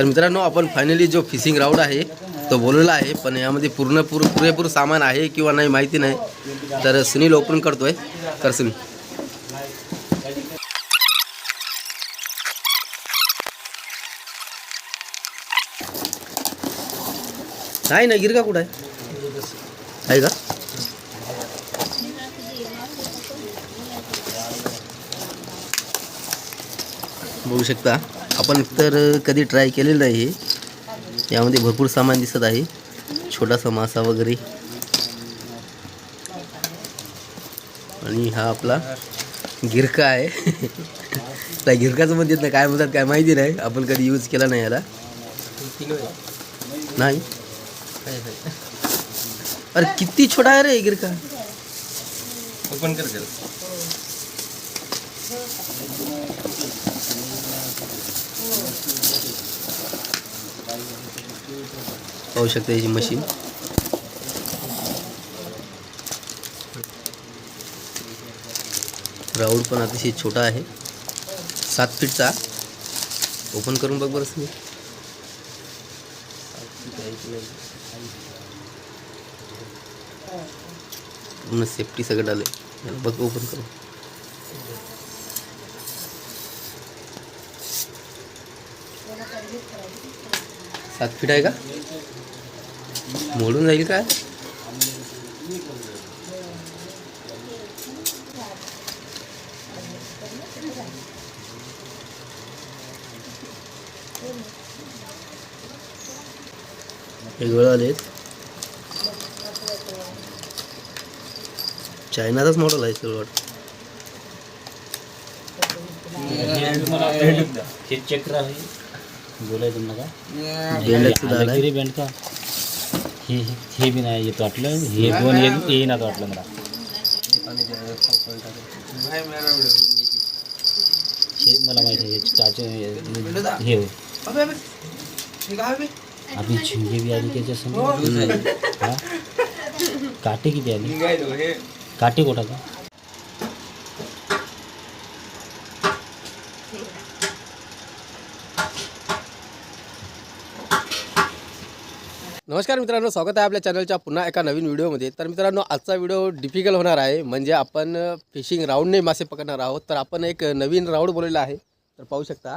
तर मित्रांनो आपण फायनली जो फिशिंग राऊड आहे तो बोलवला आहे पण यामध्ये पूर्ण पूर पुरेपूर सामान आहे किंवा नाही माहिती नाही. तर सुनील ओपन करतोय. तर सुनील. नाही ना गिरगा कुठं आहे? आहे का? बघू शकता. आपण तर कधी ट्राय केलेलं नाही. हे यामध्ये भरपूर सामान दिसत आहे. छोटासा मासा वगैरे. आणि हा आपला गिरका आहे. त्या गिरकाचं म्हणतात ना काय म्हणतात काय माहिती नाही. आपण कधी यूज केला नाही याला. नाही? अरे किती छोटा आहे रे गिरका ओपन कर. पाहू शकता याची मशीन राऊड पण अतिशय छोटा आहे. सात फीटचा ओपन करून बघ बरं तुम्ही पूर्ण सेफ्टी सगळं आलं बघ ओपन करू. सात फीट आहे का? मोडून जाईल काय? वेगळं आले चायनाचाच मॉडेल आहे सगळं वाटतं. हे चक्र आहे. बेंडच सुद्धा आलाय आलं बँड का? हे हे- हे बी नाही येत वाटलं. हे दोन ये- येईनात वाटलं मला. हे मला माहिती आहे चाचे हे. आपली झिंगे बी आली त्याच्यासमोर हा? काटे किती आली? काटे कोटा का? नमस्कार मित्रांनो स्वागत आहे आपल्या चॅनलच्या पुन्हा एका नवीन व्हिडिओमध्ये तर मित्रांनो आजचा व्हिडिओ डिफिकल्ट होणार आहे. म्हणजे आपण फिशिंग राऊंडने मासे पकडणार आहोत. तर आपण एक नवीन राऊंड बोलवला आहे. तर पाहू शकता.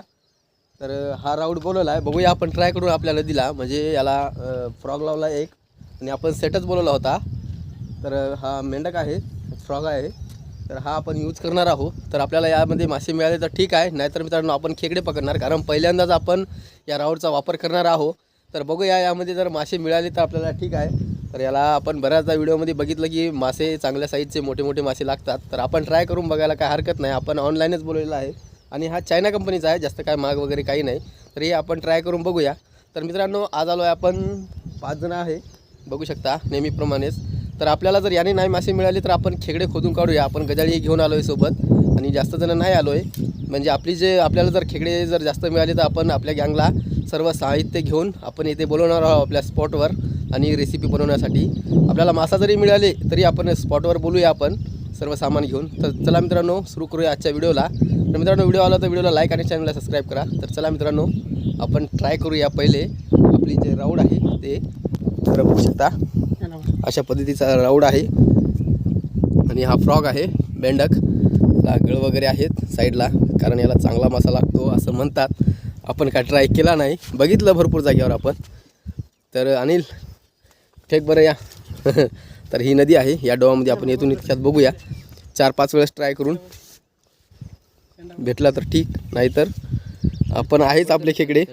तर हा राऊंड बोलवला आहे. बघूया आपण ट्राय करून आपल्या नदीला. म्हणजे याला फ्रॉग लावला एक. आणि आपण सेटच बोलवला होता. तर हा मेंढक आहे. फ्रॉग आहे. तर हा आपण यूज करणार आहोत. तर आपल्याला यामध्ये मासे मिळाले तर ठीक आहे. नाहीतर मित्रांनो आपण खेकडे पकडणार. कारण पहिल्यांदाच आपण या राऊंडचा वापर करणार आहोत. तर बघूया यामध्ये जर मासे मिळाले तर आपल्याला ठीक आहे. तर याला आपण बऱ्याचदा व्हिडिओमध्ये बघितलं की मासे चांगल्या साईजचे मोठे मोठे मासे लागतात. तर आपण ट्राय करून बघायला काय हरकत नाही. आपण ऑनलाईनच बोललेला आहे. आणि हा चायना कंपनीचा आहे जास्त काय माग वगैरे काही नाही. तर हे आपण ट्राय करून बघूया. तर मित्रांनो आज आलो आहे आपण पाच जणं आहे. बघू शकता नेहमीप्रमाणेच. तर आपल्याला जर याने नाही मासे मिळाले तर आपण खेकडे खोदून काढूया. आपण गजाळी घेऊन आलो आहे सोबत. जास्त जण नाही आलो आहे म्हणजे आपली जे आपल्याला जर खेकडे जर जास्त मिळाले तर आपण आपल्या गँगला सर्व साहित्य घेऊन आपण इथे बोलवणार आहोत आपल्या स्पॉटवर आणि रेसिपी बनवण्यासाठी. आपल्याला मासा जरी मिळाले तरी आपण स्पॉटवर बोलूया आपण सर्व सामान घेऊन. तर चला मित्रांनो सुरू करूया आजच्या व्हिडिओला. तर मित्रांनो व्हिडिओ आला तर व्हिडिओला लाईक आणि चॅनलला सबस्क्राईब करा. तर चला मित्रांनो आपण ट्राय करूया पहिले. आपली जे राऊड आहे ते तर बघू शकता. अशा पद्धतीचा राऊड आहे. आणि हा फ्रॉग आहे बेंडक याला गळ वगैरे आहेत साईडला कारण याला चांगला मासा लागतो असं म्हणतात. आपण काय ट्राय केला नाही. बघितलं भरपूर जागेवर आपण. तर अनिल फेक बरं या. तर ही नदी आहे. या डोहामध्ये आपण येथून इतक्यात बघूया. चार पाच वेळेस ट्राय करून. भेटला तर ठीक. नाहीतर आपण आहेच आपले खेकडे.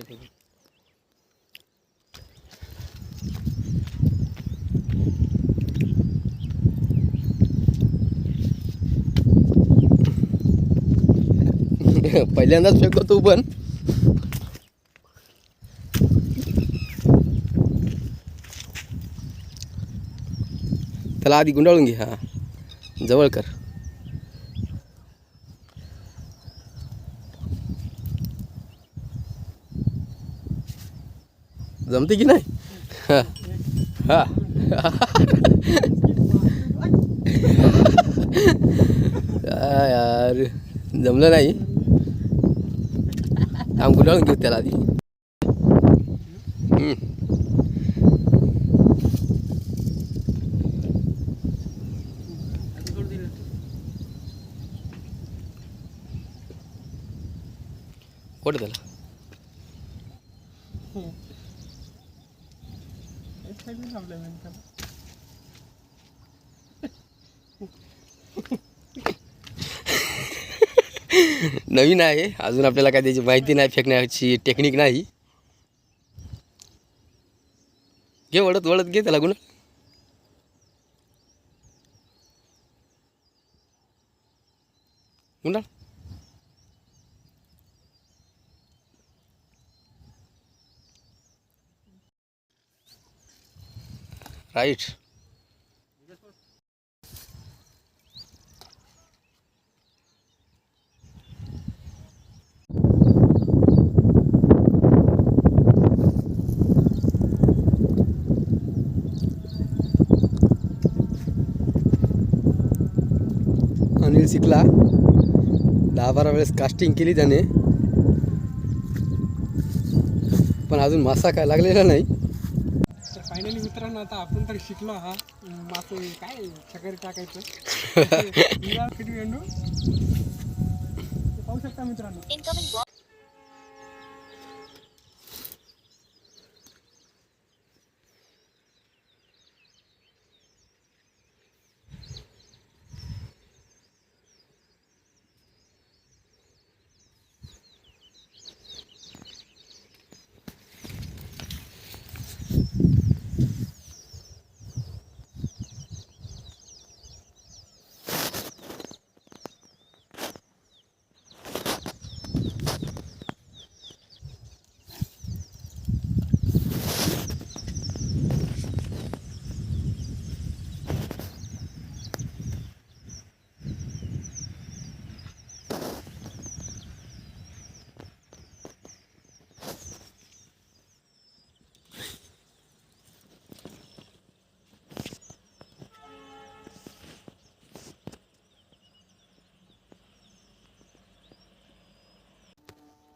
पहिल्यांदाच फेकतो तू पण. त्याला आधी गुंडाळून घे हा. जवळ कर. जमते की नाही? हा. हा. यार जमलं नाही. आम गुंडाळून घेऊ त्याला आधी हम्म. ओढ त्याला नवीन आहे. अजून आपल्याला काय त्याची माहिती नाही फेकण्याची टेक्निक नाही. घे वळत वळत घे त्याला गुण. गुंडा राईट अनिल शिकला दहा बारा वेळेस कास्टिंग केली त्याने. पण अजून मासा काय लागलेला नाही. तर फायनली मित्रांनो आता आपण तर शिकलो हा. मासे काय चकरी टाकायचं. पाहू शकता मित्रांनो.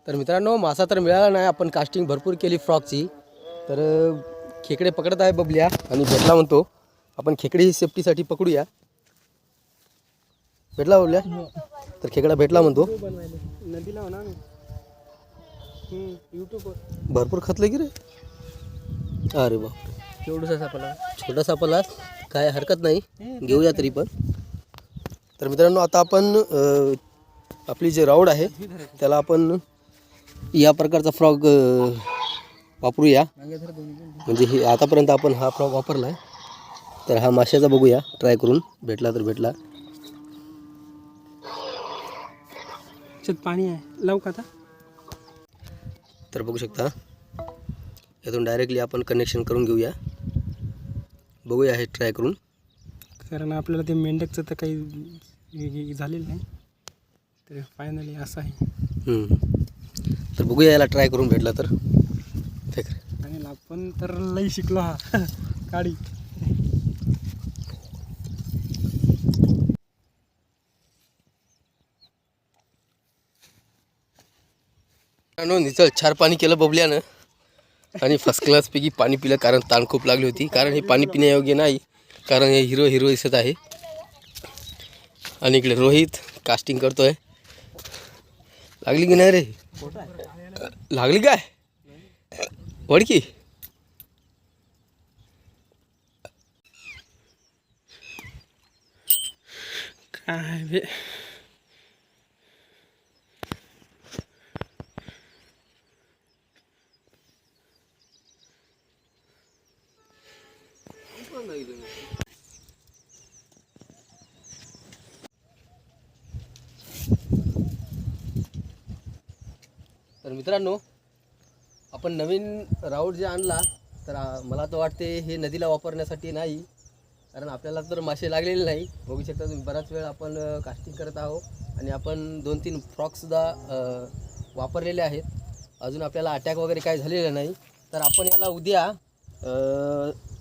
तर मित्रांनो मासा तर मिळाला नाही. आपण कास्टिंग भरपूर केली फ्रॉकची तर खेकडे पकडत आहे बबल्या आणि भेटला म्हणतो. आपण खेकडे ही सेफ्टीसाठी पकडूया. भेटला बबल्या? तर खेकडा भेटला म्हणतो. हो भरपूर खतलं की रे? अरे बाप एवढंच सापडला छोटासा पलास काय हरकत नाही. घेऊया तरी. पण. तर मित्रांनो आता आपण आपली जे राऊड आहे त्याला आपण या प्रकारचा फ्रॉग वापरूया. म्हणजे हे आतापर्यंत आपण हा फ्रॉग वापरला आहे तर हा माशाचा बघूया. ट्राय करून. भेटला तर भेटला. पाणी आहे. लावू का आता? तर बघू शकता. यातून डायरेक्टली आपण कनेक्शन करून घेऊया. बघूया हे ट्राय करून. कारण आपल्याला ते मेंढकचं तर काही झालेलं नाही. तर फायनली असं आहे. तर बघूया याला ट्राय करून भेटला तर. आणि आपण तर लई शिकलो हा. मित्रांनो निचळ छार पाणी केलं बबल्यानं. आणि फर्स्ट क्लास पैकी पाणी पिलं कारण ताण खूप लागली होती. कारण हे पाणी पिण्यायोग्य नाही. कारण हे हिरो हिरो दिसत आहे. आणि इकडे रोहित कास्टिंग करतोय. लागली की नाही रे? लागली काय? वडकी. काय बे तर मित्रांनो आपण नवीन राऊट जे आणला तर मला तर वाटते हे नदीला वापरण्यासाठी नाही कारण आपल्याला तर मासे लागलेले नाही. बघू शकता तुम्ही बराच वेळ आपण कास्टिंग करत आहोत आणि आपण दोन तीन फ्रॉकसुद्धा वापरलेले आहेत. अजून आपल्याला अटॅक वगैरे काय झालेलं नाही. तर आपण याला उद्या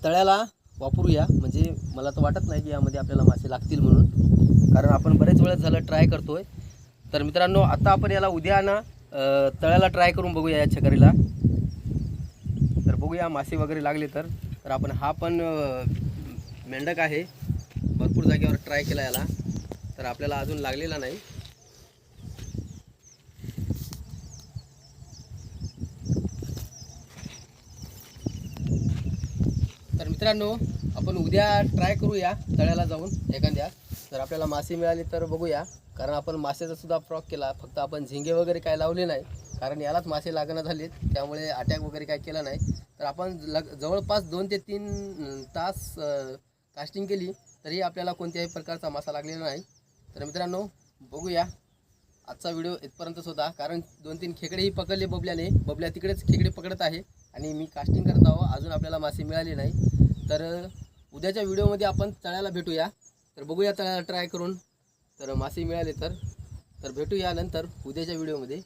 तळ्याला वापरूया. म्हणजे मला तर वाटत नाही की यामध्ये आपल्याला मासे लागतील म्हणून. कारण आपण बरेच वेळेस झालं ट्राय करतोय. तर मित्रांनो आता आपण याला उद्या आणा. तळ्याला ट्राय करून बघूया या छकरीला. तर बघूया मासे वगैरे लागले तर. तर आपण हा पण मेंढक आहे. भरपूर जागेवर ट्राय केला याला. तर आपल्याला अजून लागलेला नाही. तर मित्रांनो आपण उद्या ट्राय करूया तळ्याला जाऊन एखाद्या. जर आपल्याला मासे मिळाले तर बघूया. कारण आपण मासेचा सुद्धा फ्रॉक केला फक्त आपण झिंगे वगैरे काय लावले नाही कारण यालाच मासे लागणं झालेत त्यामुळे अटॅक वगैरे काय केला नाही. तर आपण लग जवळपास दोन ते तीन तास कास्टिंग केली तरी आपल्याला कोणत्याही प्रकारचा मासा लागलेला नाही. तर मित्रांनो बघूया. आजचा व्हिडिओ इथपर्यंतच होता कारण दोन तीन खेकडेही पकडले बबल्याने. बबल्या तिकडेच खेकडे पकडत आहे आणि मी कास्टिंग करत आहो अजून आपल्याला मासे मिळाले नाही. तर उद्याच्या व्हिडिओमध्ये आपण तळ्याला भेटूया. तर बघूया तळ्याला ट्राय करून. तर मासे मिळाले तर तर भेटूया नंतर उद्याच्या व्हिडिओमध्ये